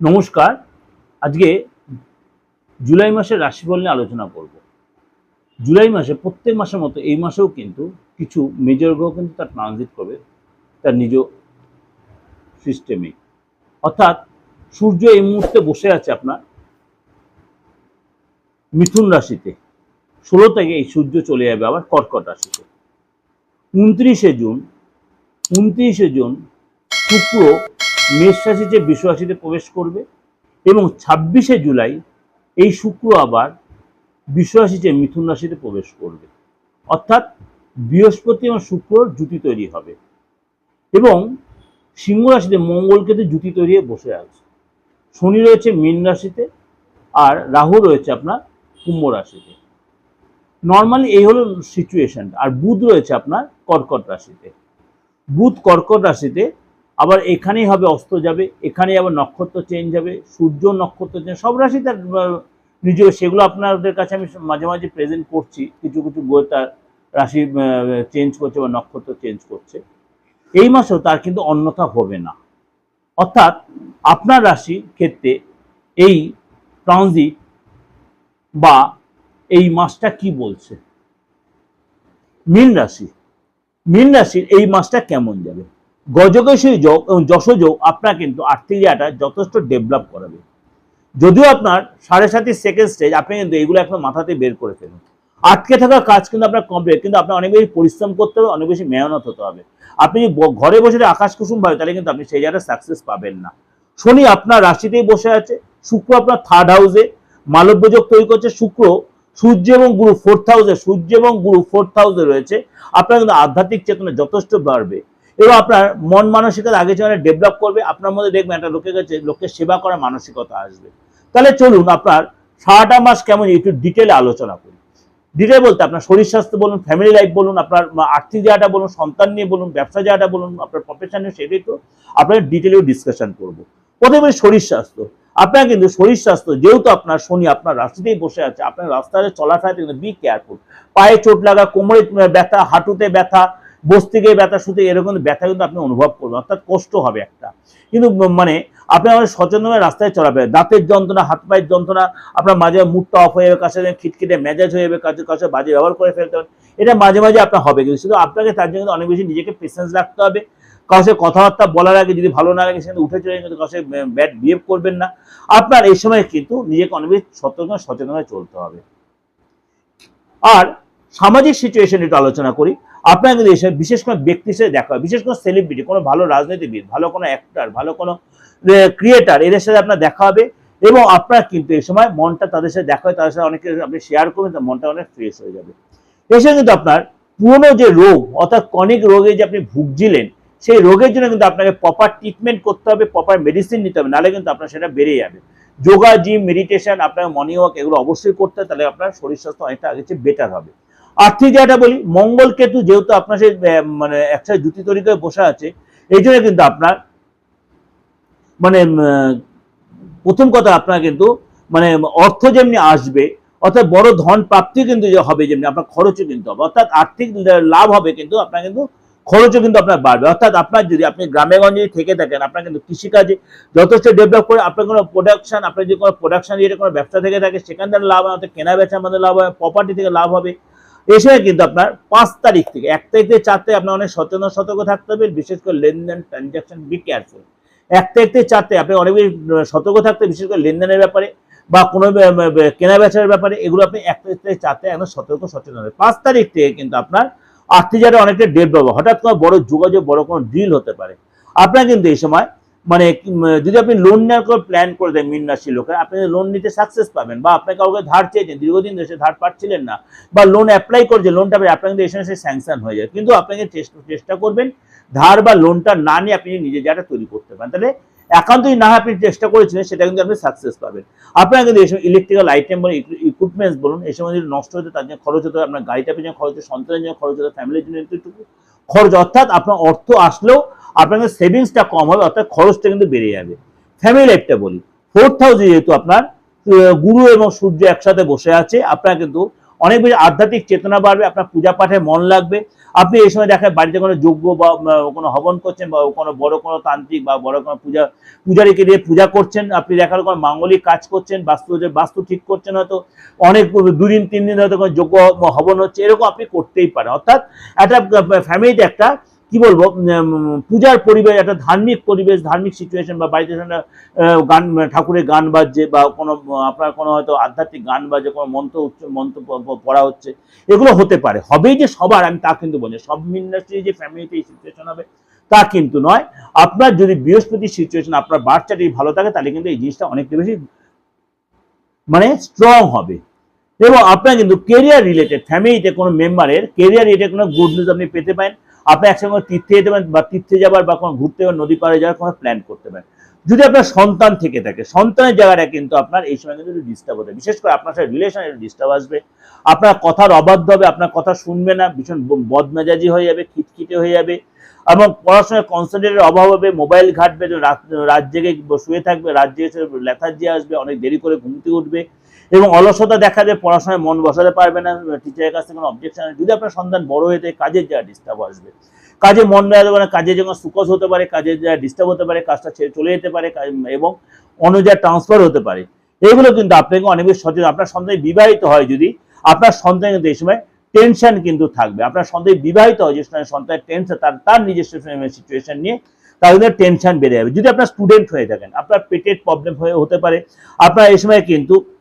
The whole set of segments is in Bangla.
নমস্কার। আজকে জুলাই মাসের রাশিফল নিয়ে আলোচনা করব। জুলাই মাসে, প্রত্যেক মাসের মতো এই মাসেও কিন্তু কিছু মেজর গ্রহ কিন্তু তার ট্রানজিট করবে, তার নিজ সিস্টেমে অর্থাৎ সূর্য এই মুহূর্তে বসে আছে আপনার মিথুন রাশিতে। ষোলো থেকে এই সূর্য চলে যাবে আবার কর্কট রাশিতে। উনত্রিশে জুন উনত্রিশে জুন শুক্র মেষ রাশিতে বৃষ রাশিতে প্রবেশ করবে এবং ছাব্বিশে জুলাই এই শুক্র আবার রাশিতে মিথুন রাশিতে প্রবেশ করবে। অর্থাৎ বৃহস্পতি এবং শুক্রর জুতি তৈরি হবে এবং সিংহ রাশিতে মঙ্গলকে তো জুতি তৈরি বসে আছে। শনি রয়েছে মীন রাশিতে আর রাহু রয়েছে আপনার কুম্ভ রাশিতে। নর্মালি এই হলো সিচুয়েশন আর বুধ রয়েছে আপনার কর্কট রাশিতে। বুধ কর্কট রাশিতে আবার এখানেই হবে অস্ত যাবে এখানেই আবার নক্ষত্র চেঞ্জ হবে সূর্য নক্ষত্র চেঞ্জ সব রাশি তার আহ, নিজ সেগুলো আপনাদের কাছে আমি মাঝে মাঝে প্রেজেন্ট করছি কিছু কিছু বই তার রাশি চেঞ্জ করছে বা নক্ষত্র চেঞ্জ করছে। এই মাসেও তার কিন্তু অন্যথা হবে না। অর্থাৎ আপনার রাশি ক্ষেত্রে এই ট্রানজিট বা এই মাসটা কি বলছে? মীন রাশি। মীন রাশির এই মাসটা কেমন যাবে? গজকেশী যোগ এবং যশযোগ আপনার কিন্তু আর্থিক জায়গাটা যথেষ্ট ডেভেলপ করাবে। যদিও আপনার সাড়ে সাতই সেকেন্ড স্টেজ আপনি কিন্তু এগুলো এখন মাথাতে বের করে ফেলুন। আটকে থাকা কাজ কিন্তু আপনার কমপ্লিট কিন্তু আপনার অনেক বেশি পরিশ্রম করতে হবে, অনেক বেশি মেহনত হতে হবে। আপনি ঘরে বসে আকাশ কুসুম ভাবে, তাহলে কিন্তু আপনি সেই জায়গায় সাকসেস পাবেন না। শনি আপনার রাশিতেই বসে আছে, শুক্র আপনার থার্ড হাউসে মালব্য যোগ তৈরি করছে, শুক্র সূর্য এবং গুরু ফোর্থ হাউসে সূর্য এবং গুরু ফোর্থ হাউসে রয়েছে। আপনার কিন্তু আধ্যাত্মিক চেতনা যথেষ্ট বাড়বে। এবং আপনার মন মানসিকতা আগে যেমন ডেভেলপ করবে, আপনার মধ্যে দেখবেন একটা লোকের কাছে, লোকের সেবা করার মানসিকতা আসবে। তাহলে চলুন আপনার সারাটা মাস কেমন একটু ডিটেলে আলোচনা করি। ডিটেল বলতে আপনার শরীর স্বাস্থ্য বলুন ফ্যামিলি লাইফ বলুন, আপনার আর্থিক জায়গাটা বলুন, সন্তান নিয়ে বলুন, ব্যবসা জায়গাটা বলুন, আপনার প্রফেশন নিয়ে সেটাই তো আপনার ডিটেলেও ডিসকাশন করব। প্রথমে শরীর স্বাস্থ্য। আপনার কিন্তু শরীর স্বাস্থ্য, যেহেতু আপনার শনি আপনার রাস্তাতেই বসে আছে, আপনার রাস্তায় চলাফেরাতে কিন্তু বি কেয়ারফুল পায়ে চোট লাগা, কোমরে ব্যথা, হাঁটুতে ব্যথা বসতে গিয়ে ব্যথা, শুতে এরকম ব্যথা কিন্তু আপনি অনুভব করবেন। অর্থাৎ কষ্ট হবে একটা। কিন্তু মানে আপনি আমাদের সচেতনভাবে রাস্তায় চলাফেরা দাঁতের যন্ত্রণা, হাত পায়ের যন্ত্রণা, আপনার মাঝে মুডটা অফ হয়ে যাবে, কাছে খিটখিটে মেজাজ হয়ে যাবে কাছে কাছে বাজে ব্যবহার করে ফেলতে হবে। এটা মাঝে মাঝে আপনার হবে কিন্তু। শুধু আপনাকে তার জন্য অনেক বেশি নিজেকে পেশেন্স রাখতে হবে। কাছে কথাবার্তা বলার আগে যদি ভালো না লাগে সেখানে উঠে চলে কিন্তু কাছে ব্যাড বিহেভ করবেন না। আপনার এই সময় কিন্তু নিজেকে অনেক বেশি সতর্ক সচেতনভাবে চলতে হবে। আর সামাজিক সিচুয়েশন একটু আলোচনা করি। আপনার কিন্তু এসব বিশেষ কোনো ব্যক্তি হিসেবে দেখা হয়, বিশেষ কোনো সেলিব্রিটি কোনো ভালো রাজনীতিবিদ, ভালো কোনো অ্যাক্টার ভালো কোনো ক্রিয়েটার এদের সাথে আপনার দেখা হবে এবং আপনার কিন্তু এই সময় মনটা তাদের সাথে দেখা হয়, তাদের সাথে অনেকে আপনি শেয়ার করবেন মনটা অনেক ফ্রেশ হয়ে যাবে। এসে কিন্তু আপনার পুরনো যে রোগ, অর্থাৎ কনিক রোগে যে আপনি ভুগছিলেন, সেই রোগের জন্য কিন্তু আপনাকে প্রপার ট্রিটমেন্ট করতে হবে প্রপার মেডিসিন নিতে হবে, নাহলে কিন্তু আপনার সেটা বেড়ে যাবে। যোগা জিম মেডিটেশন আপনার মর্নিং ওয়াক এগুলো অবশ্যই করতে হবে, তাহলে আপনার শরীর স্বাস্থ্য অনেকটা আগে বেটার হবে। আর্থিক জায়গাটা বলি, মঙ্গল কেতু যেহেতু আপনার সেই মানে একসাথে জুতি তৈরি করে বসে আছে, এই জন্য কিন্তু আপনার মানে প্রথম কথা আপনার কিন্তু মানে অর্থ যেমনি আসবে, অর্থাৎ বড় ধন প্রাপ্তি কিন্তু হবে যেমনি, আপনার খরচও কিন্তু হবে, অর্থাৎ আর্থিক লাভ হবে কিন্তু আপনার কিন্তু খরচও কিন্তু আপনার বাড়বে, অর্থাৎ আপনার যদি আপনি গ্রামে গঞ্জে থেকে থাকেন, আপনার কিন্তু কৃষিকাজে যথেষ্ট ডেভেলপ করে আপনার কোনো প্রোডাকশন আপনার যদি কোনো প্রোডাকশন কোনো ব্যবসা থেকে থাকে, সেখান থেকে লাভ হয়, অর্থাৎ কেনা বেচার মধ্যে লাভ হয় প্রপার্টি থেকে লাভ হবে এছাড়া কিন্তু আপনার পাঁচ তারিখ থেকে, এক তারিখ থেকে আপনার অনেক সচেতন, সতর্ক থাকতে হবে, বিশেষ করে লেনদেন ট্রানজাকশন বি কেয়ারফুল এক তারিখ থেকে চার তারিখ, আপনি অনেক সতর্ক থাকতে বিশেষ করে লেনদেনের ব্যাপারে বা কোনো কেনা বেচার ব্যাপারে, এগুলো আপনি এক তারিখ থেকে চার তারিখ একদম সতর্ক, সচেতন হবে পাঁচ তারিখ থেকে কিন্তু আপনার আর্থিক জায়গায় অনেকটা ডেভেলপ হবে। হঠাৎ কোনো বড় যোগাযোগ, বড় কোনো ডিল হতে পারে। আপনার কিন্তু এই সময় মানে যদি আপনি লোন নেওয়ার প্ল্যান করে দেন মিন রাশির লোকের, আপনি লোন নিতে সাকসেস পাবেন বা আপনাকে কাউকে ধার চেয়েছেন, দীর্ঘদিন ধরে ধার পাচ্ছিলেন না বা লোন অ্যাপ্লাই করছে লোনটা আপনার কিন্তু এই সময় সে স্যাংশন হয়ে যায় কিন্তু আপনাকে চেষ্টা করবেন, ধার বা লোনটা না নিয়ে আপনি নিজে যাটা তৈরি করতে পারেন। তাহলে একান্তই না আপনি চেষ্টা করেছিলেন, সেটা কিন্তু আপনি সাকসেস পাবেন। আপনার কিন্তু সময় ইলেকট্রিক্যাল আইটেম বলুন ইকুইপমেন্টস বলুন, এই যদি নষ্ট হতে তার জন্য খরচ হতে আপনার গাড়িটা পেছনে খরচ হতে সন্তানের জন্য খরচ হতে ফ্যামিলির জন্য একটু খরচ, অর্থাৎ আপনার অর্থ আসলেও আপনার সেভিংসটা কম হবে, অর্থাৎ খরচটা কিন্তু বেড়ে যাবে। ফ্যামিলি লাইফটা বলি। ফোর্থ হাউসে যেহেতু আপনার গুরু এবং সূর্য একসাথে বসে আছে, আপনার কিন্তু অনেক বেশি আধ্যাত্মিক চেতনা বাড়বে, আপনার পূজা পাঠে মন লাগবে। আপনি এই সময় দেখেন বাড়িতে কোনো যজ্ঞ বা কোনো হবন করছেন বা কোনো বড় কোনো তান্ত্রিক বা বড় কোনো পূজা, পূজারীকে দিয়ে পূজা করছেন, আপনি দেখার কোনো মাঙ্গলিক কাজ করছেন, বাস্তু বাস্তু ঠিক করছেন হয়তো, অনেক দুদিন, তিন দিন হয়তো কোনো যজ্ঞ হবন হচ্ছে, এরকম আপনি করতেই পারেন। অর্থাৎ একটা ফ্যামিলিতে একটা কি বলব পূজার পরিবেশ, একটা ধার্মিক পরিবেশ, ধার্মিক সিচুয়েশন বা বাড়িতে গান, ঠাকুরের গান বাজছে বা কোনো, আপনার কোনো হয়তো আধ্যাত্মিক গান বাজছে, কোনো মন্ত্র উচ্চ, মন্ত্র পড়া হচ্ছে, এগুলো হতে পারে। হবেই যে সবার, আমি তা কিন্তু বলছি সব ইন্ডাস্ট্রি যে ফ্যামিলিতে এই সিচুয়েশন হবে, তা কিন্তু নয়। আপনার যদি বৃহস্পতি সিচুয়েশন আপনার বাচ্চাটি ভালো থাকে, তাহলে কিন্তু এই জিনিসটা অনেকটা বেশি মানে স্ট্রং হবে। এবং আপনার কিন্তু কেরিয়ার রিলেটেড ফ্যামিলিতে কোনো মেম্বারের কেরিয়ার রিলেটেড কোনো গুড নিউজ আপনি পেতে পারেন। আপনি একসঙ্গে তীর্থে যেতে পারেন বা তীর্থে যাবার বা কোনো ঘুরতে বা নদী পাড়ে যাওয়ার কোনো প্ল্যান করতে পারেন। যদি আপনার সন্তান থেকে থাকে, সন্তানের জায়গাটা কিন্তু আপনার এই সময় কিন্তু ডিস্টার্ব হতে বিশেষ করে আপনার সাথে রিলেশন ডিস্টার্ব আসবে। আপনার কথার অবাধ্য হবে, আপনার কথা শুনবে না, ভীষণ বদমেজাজি হয়ে যাবে, খিটখিটে হয়ে যাবে এবং পড়াশোনায় কনসেন্ট্রেটের অভাব হবে মোবাইল ঘাটবে রাত জেগে শুয়ে থাকবে, রাত জেগে লেথার্জি আসবে, অনেক দেরি করে ঘুমতে উঠবে। এবং অলসতা দেখা যায়, পড়াশোনায় মন বসাতে পারবে না টিচারের কাছ থেকে কোনো অবজেকশন যদি আপনার সন্তান বড় হয়ে থাকে কাজের যা ডিস্টার্ব আসবে। কাজে মন দেওয়া যাবে না, কাজে যখন সুকস হতে পারে কাজের যা ডিস্টার্ব হতে পারে, কাজটা ছেড়ে চলে যেতে পারে, কাজ- এবং অন্য জায়গায় ট্রান্সফার হতে পারে। এগুলো কিন্তু আপনাকে অনেক বেশি সচেতন, আপনার সন্তান বিবাহিত হয় যদি, আপনার সন্তান কিন্তু এই সময় টেনশন কিন্তু থাকবে। আপনার সন্তান বিবাহিত হয় যে সময় সন্তানের টেনশন তার তার নিজস্ব সিচুয়েশন নিয়ে কিন্তু টেনশন বেড়ে যাবে। যদি আপনার স্টুডেন্ট হয়ে থাকেন, আপনার পেটের প্রবলেম হয়ে, হতে পারে। আপনার এই সময় কিন্তু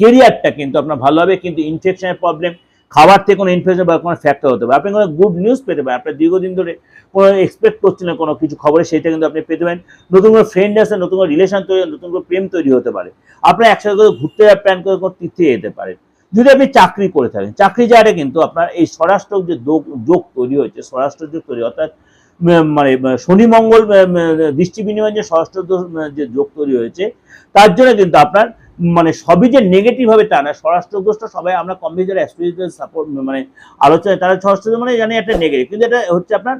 কেরিয়ারটা কিন্তু আপনার ভালো হবে, কিন্তু ইনফেকশনের প্রবলেম খাবার থেকে কোনো ইনফেকশন বা কোনো ফ্যাক্টর হতে পারে। আপনি কোনো গুড নিউজ পেতে পারেন আপনার দীর্ঘদিন ধরে কোনো এক্সপেক্ট করছেন না কোনো কিছু খবরে, সেটা কিন্তু আপনি পেতে পারেন। নতুন কোনো ফ্রেন্ড আসে, নতুন কোনো রিলেশন তৈরি, নতুন কোনো প্রেম তৈরি হতে পারে। আপনার একসাথে করে ঘুরতে যাওয়ার প্ল্যান করে কোনো তীর্থে যেতে পারেন। যদি আপনি চাকরি করে থাকেন, চাকরি জায়গাটা কিন্তু আপনার এই স্বরাষ্ট্র যে যোগ তৈরি হয়েছে, স্বরাষ্ট্র যোগ তৈরি, অর্থাৎ মানে শনি, মঙ্গল দৃষ্টি বিনিময় যে স্বরাষ্ট্র যে যোগ তৈরি হয়েছে, তার জন্য কিন্তু আপনার মানে সবই যে নেগেটিভ হবে তা না স্বরাষ্ট্রগ্রস্ত সবাই আমরা কম্পিউটার অ্যাস্ট্রোলজিক্যাল সাপোর্ট মানে আলোচনায়, তারা স্বরাষ্ট্র মানে জানি একটা নেগেটিভ কিন্তু এটা হচ্ছে আপনার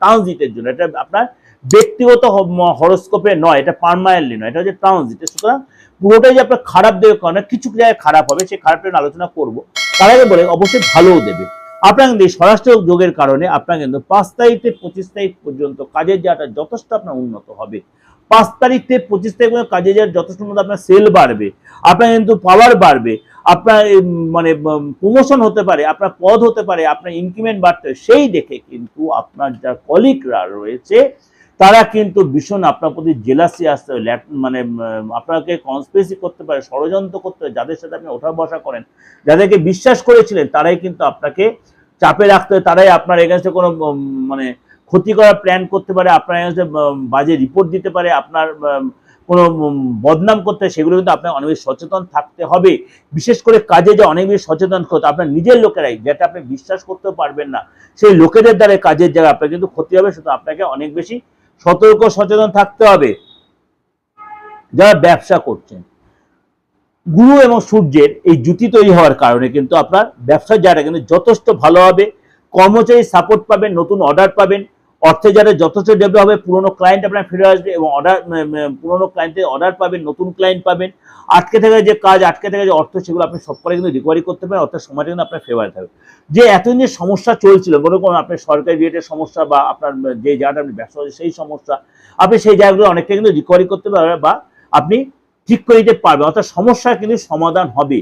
ট্রানজিটের জন্য, এটা আপনার ব্যক্তিগত হরস্কোপে নয়, এটা পারমানেন্টলি নয়, এটা হচ্ছে ট্রানজিট সুতরাং পুরোটাই যে আপনার খারাপ দেবে কারণ কিছু জায়গায় খারাপ হবে, সেই খারাপটা আলোচনা করব। তার আগে বলে, অবশ্যই ভালোও দেবে। আপনার কিন্তু এই স্বরাষ্ট্র যোগের কারণে আপনার কিন্তু পাঁচ তারিখ থেকে পঁচিশ তারিখ পর্যন্ত কাজের জায়গাটা যথেষ্ট আপনার উন্নত হবে। পাঁচ তারিখ থেকে পঁচিশ তারিখ পর্যন্ত কাজে যাওয়ার যথেষ্ট উন্নত আপনার সেল বাড়বে। আপনার কিন্তু পাওয়ার বাড়বে। আপনার মানে প্রমোশন হতে পারে, আপনার পদ হতে পারে, আপনার ইনক্রিমেন্ট বাড়তে সেই দেখে কিন্তু আপনার যা কলিগরা রয়েছে, তারা কিন্তু ভীষণ আপনার প্রতি জেলাসি আসতে হবে মানে আপনাকে কনস্পেসি করতে পারে, ষড়যন্ত্র করতে পারে, যাদের সাথে আপনি ওঠা বসা করেন, যাদেরকে বিশ্বাস করেছিলেন, তারাই কিন্তু আপনাকে চাপে রাখতে হবে তারাই আপনার এগেনস্টে কোনো মানে ক্ষতি করার প্ল্যান করতে পারে, আপনার বাজে রিপোর্ট দিতে পারে, আপনার কোনো বদনাম করতে সেগুলো কিন্তু আপনার অনেক বেশি সচেতন থাকতে হবে। বিশেষ করে কাজে যে অনেক বেশি সচেতন করতে আপনার নিজের লোকেরাই যেটা আপনি বিশ্বাস করতেও পারবেন না, সেই লোকেদের দ্বারা কাজের জায়গায় আপনার কিন্তু ক্ষতি হবে শুধু আপনাকে অনেক বেশি সতর্ক, সচেতন থাকতে হবে। যারা ব্যবসা করছেন, গুরু এবং সূর্যের এই জুতি তৈরি হওয়ার কারণে কিন্তু আপনার ব্যবসার জায়গাটা কিন্তু যথেষ্ট ভালো হবে। কর্মচারী সাপোর্ট পাবেন, নতুন অর্ডার পাবেন অর্থে যারা যথেষ্ট ডেভেলপ হবে, পুরোনো ক্লায়েন্ট আপনার ফিরে আসবে এবং অর্ডার পুরনো ক্লায়েন্টের অর্ডার পাবেন, নতুন ক্লায়েন্ট পাবেন। আটকে থাকা যে কাজ আটকে থাকা যে অর্থ, সেগুলো আপনি সব করে কিন্তু রিকভারি করতে পারেন, অর্থাৎ সময়টা কিন্তু আপনার ফেভারে থাকবে। যে এতদিন যে সমস্যা চলছিল, মনে করুন আপনার সরকারি রেটের সমস্যা বা আপনার যে জায়গাটা আপনি ব্যবসা করছেন সেই সমস্যা, আপনি সেই জায়গাগুলো অনেকটা কিন্তু রিকভারি করতে পারবেন বা আপনি ঠিক করে দিতে পারবেন। অর্থাৎ সমস্যার কিন্তু সমাধান হবে।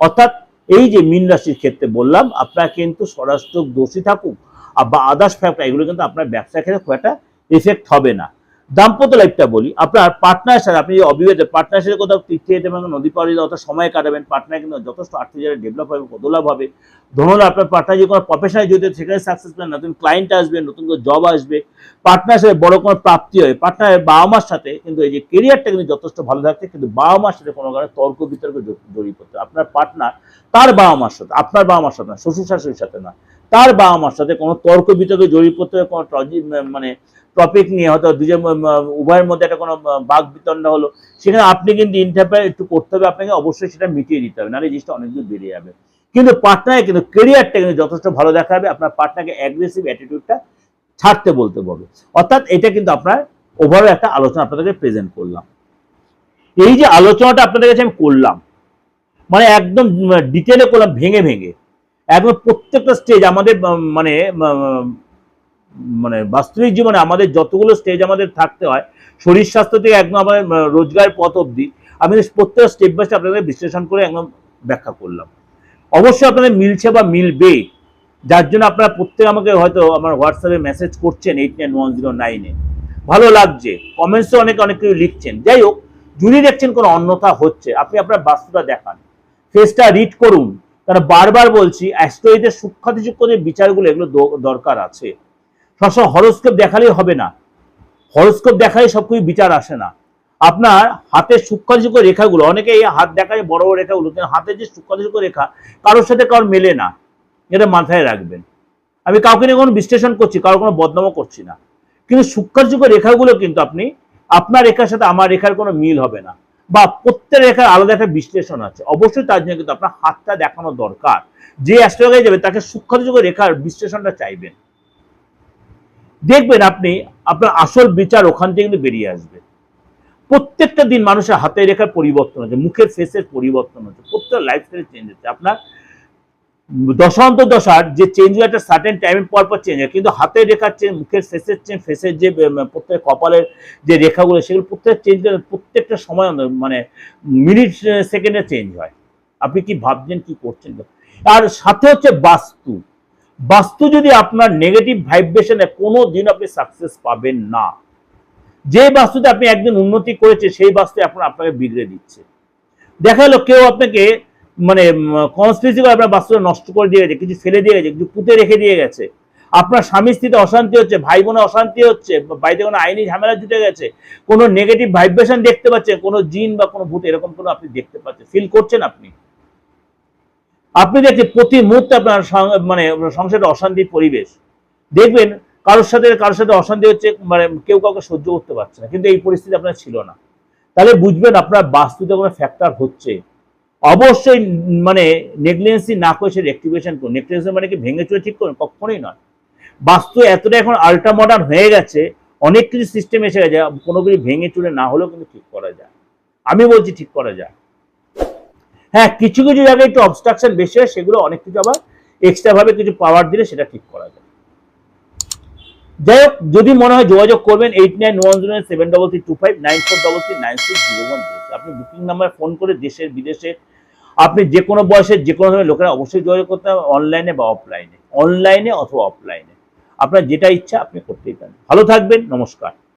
অর্থাৎ এই যে মীন রাশির ক্ষেত্রে বললাম, আপনার কিন্তু স্বরাষ্ট্র দোষী থাকুক বা আদার্স ফ্যাক্টর এগুলো কিন্তু আপনার ব্যবসার ক্ষেত্রে খুব একটা এফেক্ট হবে না। দাম্পত্য লাইফটা বলি, আপনার পার্টনার সাথে আপনি যে অবিবাহিত পার্টনার সাথে কোথাও তীর্থে যেতে পারেন নদী পাড়ে অত সময় কাটাবেন পার্টনার কিন্তু যথেষ্ট আর্থিক জায়গায় ডেভেলপ হবে কতলাভ হবে। ধরুন আপনার পার্টনার যে কোনো প্রফেশনাল যদি সেখানে সাকসেস পান নতুন ক্লায়েন্ট আসবে, নতুন কোনো জব আসবে পার্টনার সাথে বড় কোনো প্রাপ্তি হয় পার্টনারের বাবা মার সাথে কিন্তু এই যে কেরিয়ারটা কিন্তু যথেষ্ট ভালো থাকছে, কিন্তু বাবা মার সাথে কোনো কারণে তর্ক বিতর্ক জড়িয়ে পড়তে। আপনার পার্টনার তার বাবা মার সাথে, আপনার বাবা মার সাথে না, শ্বশুর শাশুড়ির সাথে না। তার বাবা মার সাথে কোনো তর্ক বিতর্কে, জড়িয়ে পড়তে হবে কোনো মানে টপিক নিয়ে হয়তো দুজন উভয়ের মধ্যে একটা কোনো বাঘ বিতণ্ডা হলো। সেখানে আপনি কিন্তু ইন্টারপ্রাইজ একটু করতে হবে, আপনাকে অবশ্যই সেটা মিটিয়ে দিতে হবে, নাহলে জিনিসটা অনেক দূর বেরিয়ে যাবে। কিন্তু পার্টনারের কিন্তু কেরিয়ারটা কিন্তু যথেষ্ট ভালো দেখা হবে আপনার পার্টনারকে অ্যাগ্রেসিভ অ্যাটিটিউডটা ছাড়তে বলতে হবে অর্থাৎ এটা কিন্তু আপনার ওভারঅল একটা আলোচনা আপনাদেরকে প্রেজেন্ট করলাম। এই যে আলোচনাটা আপনাদের কাছে আমি করলাম মানে একদম ডিটেলে করলাম ভেঙে ভেঙে একদম প্রত্যেকটা স্টেজ আমাদের মানে মানে বাস্তবিক জীবনে আমাদের যতগুলো স্টেজ আমাদের থাকতে হয়, শরীর স্বাস্থ্য থেকে একদম আমাদের রোজগার পথ অবধি, আমি প্রত্যেকটা স্টেপ বাই স্টেপ আপনাদের বিশ্লেষণ করে একদম ব্যাখ্যা করলাম। অবশ্যই আপনাদের মিলছে বা মিলবে, যার জন্য আপনারা প্রত্যেক আমাকে হয়তো আমার হোয়াটসঅ্যাপে মেসেজ করছেন এইট নাইন ওয়ান জিরো নাইনে ভালো লাগছে কমেন্টসে অনেকে, অনেক কিছু লিখছেন। যাই হোক, যদি দেখছেন কোনো অন্যথা হচ্ছে, আপনি আপনার বাস্তুটা দেখান। ফেসটা রিড করুন। কারণ বারবার বলছি অ্যাস্ট্রোইদের সূক্ষ্মাতি সূক্ষ্ম যে বিচারগুলো এগুলো দরকার আছে। সবসময় হরস্কোপ দেখালেই হবে না। হরস্কোপ দেখালে সব কিছু বিচার আসে না। আপনার হাতের সূক্ষ্মাতি সূক্ষ্ম রেখাগুলো, অনেকে এই হাত দেখায় বড় বড় রেখাগুলো কিন্তু হাতের যে সূক্ষ্মাতি সূক্ষ্ম রেখা, কারোর সাথে কারোর মেলে না। এটা মাথায় রাখবেন। আমি কাউকে নিয়ে কোনো বিশ্লেষণ করছি কারোর কোনো বদনামও করছি না। কিন্তু সূক্ষ্মাতি সূক্ষ্ম রেখাগুলো কিন্তু আপনি, আপনার রেখার সাথে আমার রেখার কোনো মিল হবে না। বা প্রত্যেক রেখার আলাদা একটা বিশ্লেষণ আছে। অবশ্যই তার জন্য কিন্তু আপনার হাতটা দেখানো দরকার। যে অ্যাস্ট্রোলজি যাবে, তাকে সূক্ষ্মাতিযোগ্য রেখার বিশ্লেষণটা চাইবেন। দেখবেন আপনি, আপনার আসল বিচার ওখান থেকে কিন্তু বেরিয়ে আসবে। প্রত্যেকটা দিন মানুষের হাতের রেখার পরিবর্তন হচ্ছে, মুখের ফেসের পরিবর্তন হচ্ছে প্রত্যেক লাইফস্টাইল চেঞ্জ হচ্ছে। আপনার দশান্ত দশার যে চেঞ্জ একটা সার্টেন টাইম পর পর চেঞ্জ হয়। কিন্তু হাতের রেখার চেঞ্জ মুখের ফেসের চেঞ্জ ফেসের যে প্রত্যেক কপালের যে রেখাগুলো, সেগুলো প্রত্যেক চেঞ্জ প্রত্যেকটা সময় মানে মিনিট সেকেন্ডে চেঞ্জ হয়। আপনি কি ভাবছেন, কি করছেন? আর সাথে হচ্ছে বাস্তু। বাস্তু যদি আপনার নেগেটিভ ভাইব্রেশনে কোনো দিন আপনি সাকসেস পাবেন না। যে বাস্তুতে আপনি একদিন উন্নতি করেছে সেই বাস্তু এখন আপনাকে বিগড়ে দিচ্ছে। দেখা গেলো কেউ আপনাকে মানে কনস্পিরেসি আপনার বাস্তুটা নষ্ট করে দিয়ে গেছে, কিছু ফেলে দিয়ে গেছে, কিছু পুঁতে রেখে দিয়ে গেছে। আপনার স্বামী স্ত্রীতে অশান্তি হচ্ছে ভাই বোনে অশান্তি হচ্ছে, বাড়িতে কোনো আইনি ঝামেলা জুটে গেছে, কোনো নেগেটিভ ভাইব্রেশন দেখতে পাচ্ছেন, কোনো জিন বা কোনো ভূত, এরকম কোনো আপনি দেখতে পাচ্ছেন ফিল করছেন আপনি? আপনি দেখছেন প্রতি মুহূর্তে আপনার মানে সংসারে অশান্তির পরিবেশ। দেখবেন কারোর সাথে কারোর সাথে অশান্তি হচ্ছে মানে কেউ কাউকে সহ্য করতে পারছে না, কিন্তু এই পরিস্থিতি আপনার ছিল না। তাহলে বুঝবেন আপনার বাস্তুতে কোনো ফ্যাক্টর হচ্ছে। অবশ্যই মানে নেগলিজেন্সি না করে সে রেক্টিভেশন করুন। নেগলিজেন্সি মানে কি? ভেঙে চুরে ঠিক করুন? কখনোই নয়। বাস্তু এতটা এখন আল্ট্রা মডার্ন হয়ে গেছে, অনেক কিছু সিস্টেম এসে গেছে, কোনো কিছু ভেঙে চুরে না হলেও কিন্তু ঠিক করা যায়। আমি বলছি ঠিক করা যায়। হ্যাঁ কিছু কিছু জায়গায় একটু অবস্ট্রাকশন বেশি হয়, সেগুলো অনেক কিছু আবার এক্সট্রা ভাবে কিছু পাওয়ার দিলে সেটা ঠিক করা যায়। যাই হোক, যদি মনে হয় যোগাযোগ করবেন eight nine one zero seven double three two five nine four double three nine six zero one আপনি বুকিং নাম্বার ফোন করে দেশের বিদেশে আপনি যে কোনো বয়সের যে কোনো ধরনের লোকেরা অবশ্যই যোগাযোগ করতে হবে অনলাইনে বা অফলাইনে অনলাইনে অথবা অফলাইনে আপনার যেটা ইচ্ছা আপনি করতেই পারেন। ভালো থাকবেন, নমস্কার।